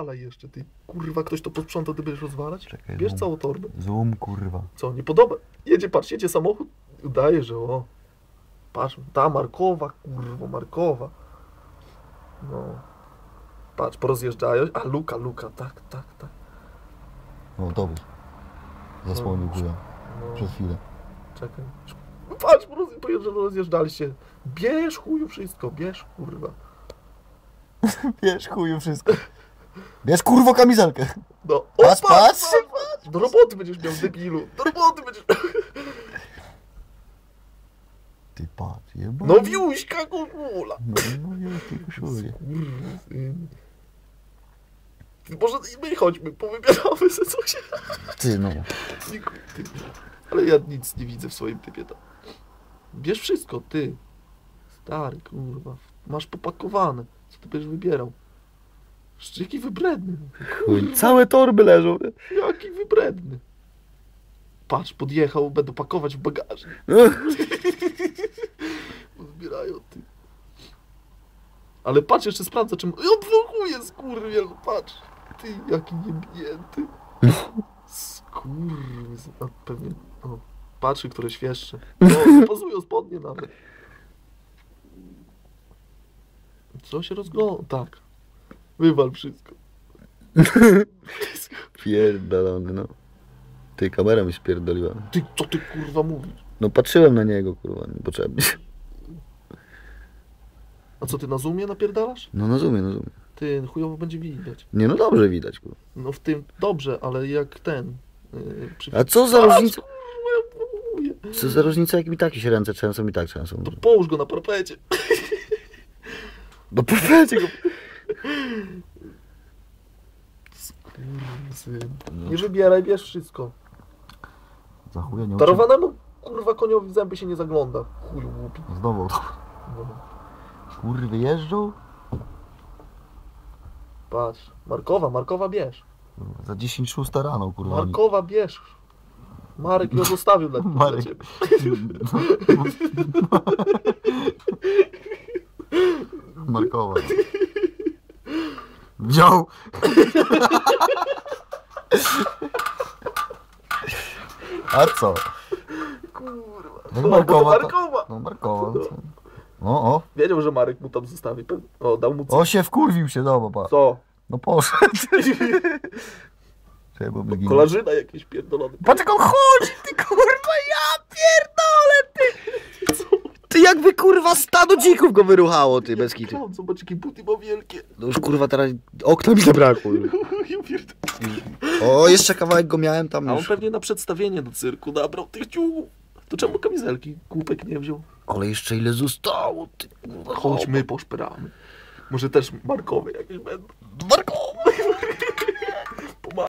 Ale jeszcze ty, kurwa, ktoś to posprząta, ty będziesz rozwalać? Czekaj, Bierz zoom. całą torbę. Zoom, kurwa. Co, nie podoba? Jedzie, patrz, jedzie samochód, udaje, że o. Patrz, ta Markowa, kurwa, Markowa. No. Patrz, porozjeżdżają. A, Luka, Luka, tak, tak, tak. No, dobry. Zasłonił chuja. No, Przez chwilę. czekaj. Patrz, poroz- pojeżdża- rozjeżdżali się. Bierz chuju wszystko, bierz, kurwa. Bierz chuju wszystko. Bierz kurwo kamizelkę. No, o, Patrz, patrz. Do roboty będziesz miał, debilu. Do roboty będziesz. Ty patrz, jeba. No wiuśka, kurwa. No, no już ty. Ty, Może my chodźmy, powybieramy se coś. Ty no. Ale ja nic nie widzę w swoim typie tam. Bierz wszystko, ty. Stary, kurwa. Masz popakowane. Co ty będziesz wybierał? Jaki wybredny. Chuj, całe torby leżą. Jaki wybredny. Patrz, podjechał, będą pakować w bagażnik. Zbierają, ty. Ale patrz, jeszcze sprawdza, czym... I odwołuje, skurwiel, patrz. Ty, jaki niebijęty. Skurwys... A pewnie... O, patrzy, które świeższe. O, spodnie nawet. Co się rozgląda? Tak. Wywal wszystko. Pierdolony, no. Ty, kamera mi spierdoliła. Ty, co ty kurwa mówisz? No patrzyłem na niego, kurwa, niepotrzebnie. A co ty na zoomie napierdalasz? No na zoomie, na zoomie. Ty, chujowo będzie widać. Nie, no dobrze widać, kurwa. No w tym dobrze, ale jak ten. Yy, przy... A co za różnica? Co za różnica, jak mi takie się ręce trzęsą i tak trzęsą. To połóż go na parapecie. No powiedzcie go. Syn. Nie wybieraj, bierz wszystko. Za chuja nie Darowanemu kurwa koniowi w zęby się nie zagląda. Chuju głupi. Znowu. No. Kurwy jeżdżą? Patrz. Markowa, Markowa bierz. Za 10 szósta rano, kurwa. oni- Markowa bierz. Marek ją zostawił dla, Marek. ciebie. Markowa. Wziął. A co? Kurwa. No No, Markowa. to Markowa. No Markowa. co? O, o. Wiedział, że Marek mu tam zostawi. O, dał mu co? O się wkurwił się, zobacz. Co? No poszedł. Kolarzyna jakieś pierdolony. Patrz jak on chodzi, ty kurwa, ja pierdolę, ty. Ty jakby kurwa stado dzików go wyruchało, ty, bez kitu. Tam, zobacz jakie buty ma wielkie. No już kurwa teraz okna mi zabrakło. już. Ja pierdolę. O, jeszcze kawałek go miałem tam A on już. pewnie na przedstawienie do cyrku nabrał tych ciuchów. To czemu kamizelki głupek nie wziął? Ale jeszcze ile zostało, ty kurwa. Chodź, my poszperamy. Może też markowe jakieś będą. Marko!